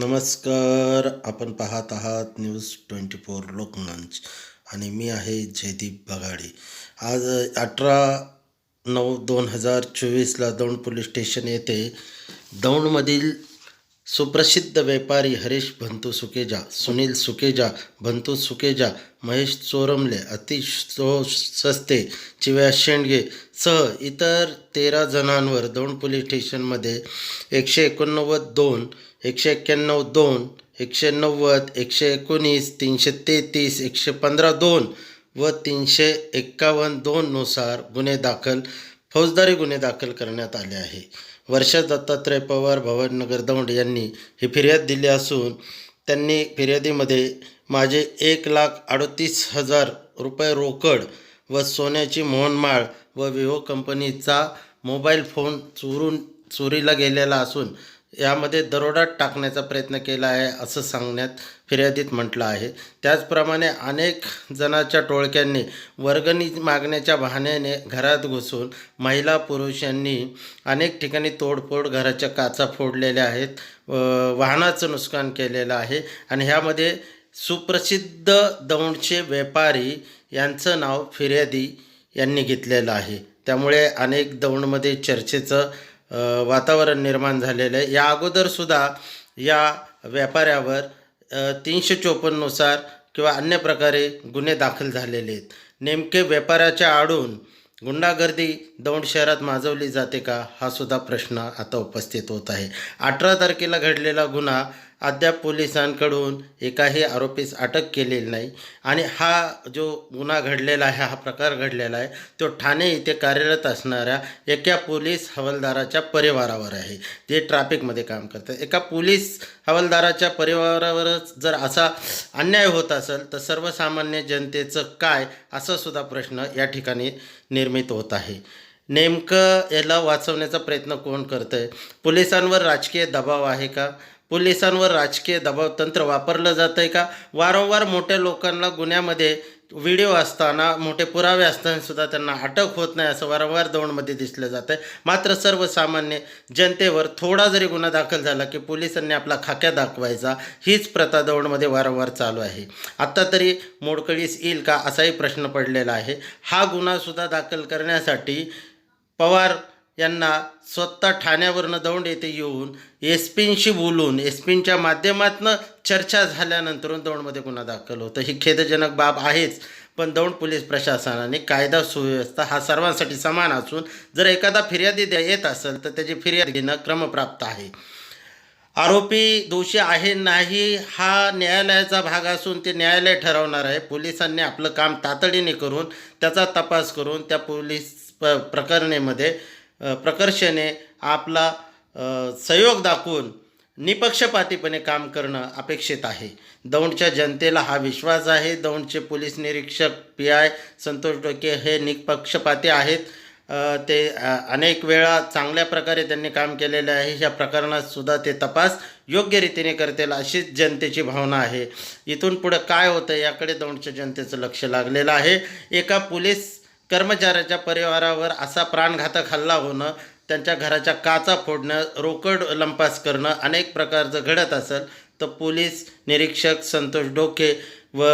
नमस्कार. आपण पाहत आहात न्यूज ट्वेंटी फोर लोकमंच. आणि मी आहे जयदीप बगाडे आज अठरा नऊ दोन हजार चोवीसला दौंड पोलीस स्टेशन येथे दौंडमधील सुप्रसिद्ध व्यापारी हरीश भंतू सुकेजा सुनील सुकेजा भंतू सुकेजा महेश चोरमले अतिश सस्ते चिव्या शेंडगे सह इतर तेरा जणांवर दोन पोलीस स्टेशनमध्ये एकशे एकोणनव्वद दोन एकशे एक्क्याण्णव दोन एकशे नव्वद एकशे एकोणीस तीनशे तेहतीस एकशे पंधरा दोन व तीनशे एक्कावन्न दोननुसार गुन्हे दाखल फौजदारी गुन्हे दाखल करण्यात आले आहे. वर्षा दत्तात्रय पवार भवनगर दौंड यांनी ही फिर्याद दिली असून त्यांनी फिर्यादीमध्ये माझे एक लाख अडतीस हजार रुपये रोकड व सोन्याची मोहनमाळ व विवो कंपनीचा मोबाईल फोन चोरून चोरीला गेलेला असून यामध्ये दरोडा टाकण्याचा प्रयत्न केला आहे असं सांगण्यात फिर्यादीत म्हटलं आहे. त्याचप्रमाणे अनेक जणाच्या टोळक्यांनी वर्गणी मागण्याच्या बहाण्याने घरात घुसून महिला पुरुष यांनी अनेक ठिकाणी तोडफोड घराच्या काचा फोडलेल्या आहेत वाहनाचं नुकसान केलेलं आहे आणि ह्यामध्ये सुप्रसिद्ध दौंडचे व्यापारी यांचं नाव फिर्यादी यांनी घेतलेलं आहे. त्यामुळे अनेक दौंडमध्ये चर्चेचं वातावरण निर्माण झालेलं आहे. या अगोदरसुद्धा या व्यापाऱ्यावर तीनशे चोपन्ननुसार किंवा अन्य प्रकारे गुन्हे दाखल झालेले आहेत. नेमके व्यापाऱ्याच्या आडून गुंडागर्दी दौंड शहरात माजवली जाते का? हा सुद्धा प्रश्न आता उपस्थित होत आहे. अठरा तारखेला घडलेला गुन्हा अद्याप पोलिसांकडून एकाही आरोपीस अटक केलेली नाही. आणि हा जो गुन्हा घडलेला आहे हा प्रकार घडलेला आहे तो ठाणे इथे कार्यरत असणाऱ्या एका पोलीस हवालदाराच्या परिवारावर आहे. ते ट्रॅफिकमध्ये काम करतात. एका पोलीस हवालदाराच्या परिवारावरच जर असा अन्याय होत असेल तर सर्वसामान्य जनतेचं काय असा सुद्धा प्रश्न या ठिकाणी निर्मित होत आहे. नेमकं याला वाचवण्याचा प्रयत्न कोण करतं आहे पोलिसांवर राजकीय दबाव आहे का? पोलिसांवर राजकीय दबाव तंत्र वापरलं जातं आहे का? वारंवार मोठ्या लोकांना गुन्ह्यामध्ये व्हिडिओ असताना मोठे पुरावे असताना सुद्धा त्यांना अटक होत नाही असं वारंवार दौंडमध्ये दिसलं जातं आहे मात्र सर्वसामान्य जनतेवर थोडा जरी गुन्हा दाखल झाला की पोलिसांनी आपला खाक्या दाखवायचा. हीच प्रथा दौंडमध्ये वारंवार चालू आहे. आत्ता तरी मोडकळीस येईल का असाही प्रश्न पडलेला आहे. हा गुन्हासुद्धा दाखल करण्यासाठी पवार यांना स्वतः ठाण्यावरनं दौंड येथे येऊन एसपींशी बोलून एसपींच्या माध्यमातून चर्चा झाल्यानंतर दौंडमध्ये गुन्हा दाखल होतं. ही खेदजनक बाब आहेच पण दौंड पोलीस प्रशासनाने कायदा सुव्यवस्था हा सर्वांसाठी समान असून जर एखादा फिर्यादी द्या येत असेल तर त्याची फिर्याद घेणं क्रमप्राप्त आहे. आरोपी दोषी आहे नाही हा न्यायालयाचा भाग असून ते न्यायालय ठरवणार आहे. पोलिसांनी आपलं काम तातडीने करून त्याचा तपास करून त्या पोलीस प प्रकरणेमध्ये प्रकर्षाने आपला सहयोग दाखवून निपक्षपातीपणे काम करणं अपेक्षित आहे. दौंडच्या जनतेला हा विश्वास आहे. दौंडचे पोलीस निरीक्षक पी आय संतोष डोके हे निपक्षपाती आहेत. ते अनेक वेळा चांगल्या प्रकारे त्यांनी काम केलेले आहे. ह्या प्रकरणातसुद्धा ते तपास योग्य रीतीने करतील अशीच जनतेची भावना आहे. इथून पुढं काय होतं याकडे दौंडच्या जनतेचं लक्ष लागलेलं आहे. एका पोलीस कर्मचाऱ्याच्या परिवारावर असा प्राणघातक हल्ला होणं त्यांच्या घराच्या काचा फोडणं रोकड लंपास करणं अनेक प्रकारचं घडत असेल तर पोलीस निरीक्षक संतोष डोके व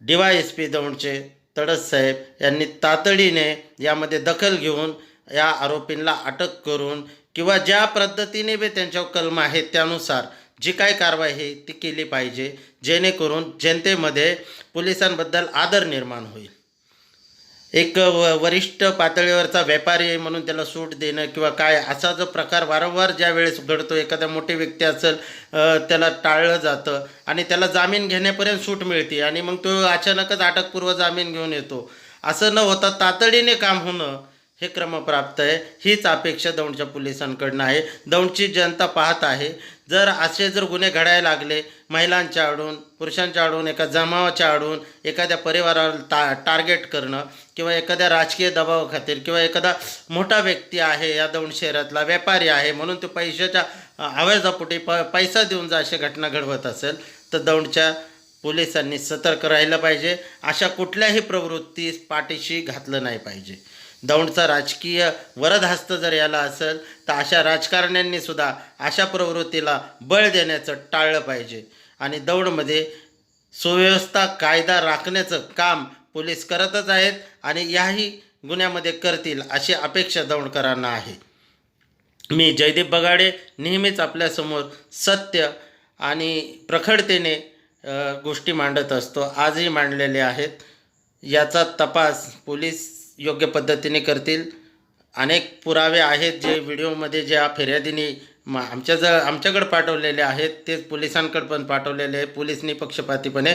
डी वाय एस पी दौंडचे तडस साहेब यांनी तातडीने यामध्ये दखल घेऊन या आरोपींना अटक करून किंवा ज्या पद्धतीने बी त्यांच्यावर कलम आहेत त्यानुसार जी काय कारवाई आहे ती केली पाहिजे जेणेकरून जनतेमध्ये पोलिसांबद्दल आदर निर्माण होईल. एक व वरिष्ठ पातळीवरचा व्यापारी आहे म्हणून त्याला सूट देणं किंवा काय असा जो प्रकार वारंवार ज्या वेळेस घडतो एखाद्या मोठी व्यक्ती असेल त्याला टाळलं जातं आणि त्याला जामीन घेण्यापर्यंत सूट मिळते आणि मग तो अचानकच अटकपूर्व जामीन घेऊन येतो. असं न होता तातडीने काम होणं हे क्रमप्राप्त आहे. हीच अपेक्षा दौंडच्या पोलिसांकडनं आहे. दौंडची जनता पाहत आहे. जर असे जर गुन्हे घडायला लागले महिलांच्या आडून पुरुषांच्या आडून एका जमावाच्या आडून एखाद्या परिवाराला टा टार्गेट करणं किंवा एखाद्या राजकीय दबावाखातीर किंवा एखादा मोठा व्यक्ती आहे या दौंड शहरातला व्यापारी आहे म्हणून तो पैशाच्या आवाजापोटी प पैसा देऊन जर अशी घटना घडवत असेल तर दौंडच्या पोलिसांनी सतर्क राहिलं पाहिजे. अशा कुठल्याही प्रवृत्तीस पाठीशी घातलं नाही पाहिजे. दौंडचा राजकीय वरदहस्त जर याला असेल तर अशा राजकारण्यांनी सुद्धा अशा प्रवृत्तीला बळ देण्याचं टाळलं पाहिजे. आणि दौंडमध्ये सुव्यवस्था कायदा राखण्याचं काम पोलीस करतच आहेत आणि याही गुन्ह्यामध्ये करतील अशी अपेक्षा दौंडकरांना आहे. मी जयदीप बगाडे नेहमीच आपल्यासमोर सत्य आणि प्रखडतेने गोष्टी मांडत असतो. आजही मांडलेले आहेत. याचा तपास पोलीस योग्य पद्धतीने करतील. अनेक पुरावे आहेत जे व्हिडिओमध्ये ज्या फिर्यादीने मा आमच्या ज आमच्याकडं पाठवलेले आहेत. तेच पोलिसांकडे पण पाठवलेले आहे. पोलिसनी पक्षपातीपणे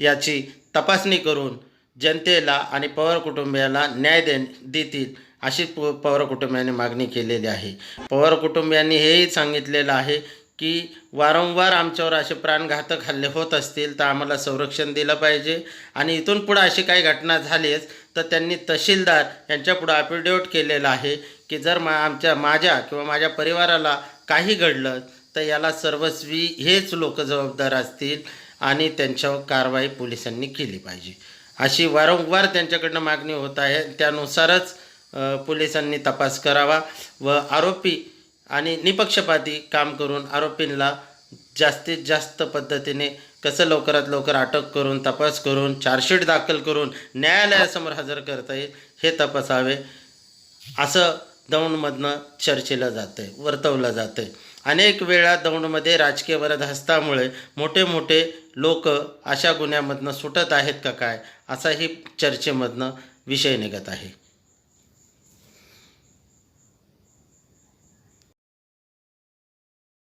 याची तपासणी करून जनतेला आणि पवार कुटुंबियाला न्याय दे देतील अशी प पवार कुटुंबियांनी मागणी केलेली आहे. पवार कुटुंबियांनी हेही सांगितलेलं आहे की वारंवार आमच्यावर असे प्राणघातक हल्ले होत असतील तर आम्हाला संरक्षण दिलं पाहिजे. आणि इथून पुढं अशी काही घटना झालीच तर त्यांनी तहसीलदार यांच्यापुढं ॲफिडेविट केलेलं आहे की जर मा आमच्या माझ्या किंवा माझ्या परिवाराला काही घडलं तर याला सर्वस्वी हेच लोक जबाबदार असतील आणि त्यांच्यावर कारवाई पोलिसांनी केली पाहिजे. अशी वारंवार त्यांच्याकडनं मागणी होत आहे. त्यानुसारच पोलिसांनी तपास करावा व आरोपी आणि निपक्षपाती काम करून आरोपींना जास्तीत जास्त पद्धतीने कसं लवकरात लवकर अटक करून तपास करून चार्जशीट दाखल करून न्यायालयासमोर हजर करता येईल हे तपासावे. असं दौंडमधनं चर्चेलं जातं आहे वर्तवलं जातं आहे अनेक वेळा दौंडमध्ये राजकीय वरदहस्तामुळे मोठे मोठे लोक अशा गुन्ह्यामधनं सुटत आहेत का काय असाही चर्चेमधनं विषय निघत आहे.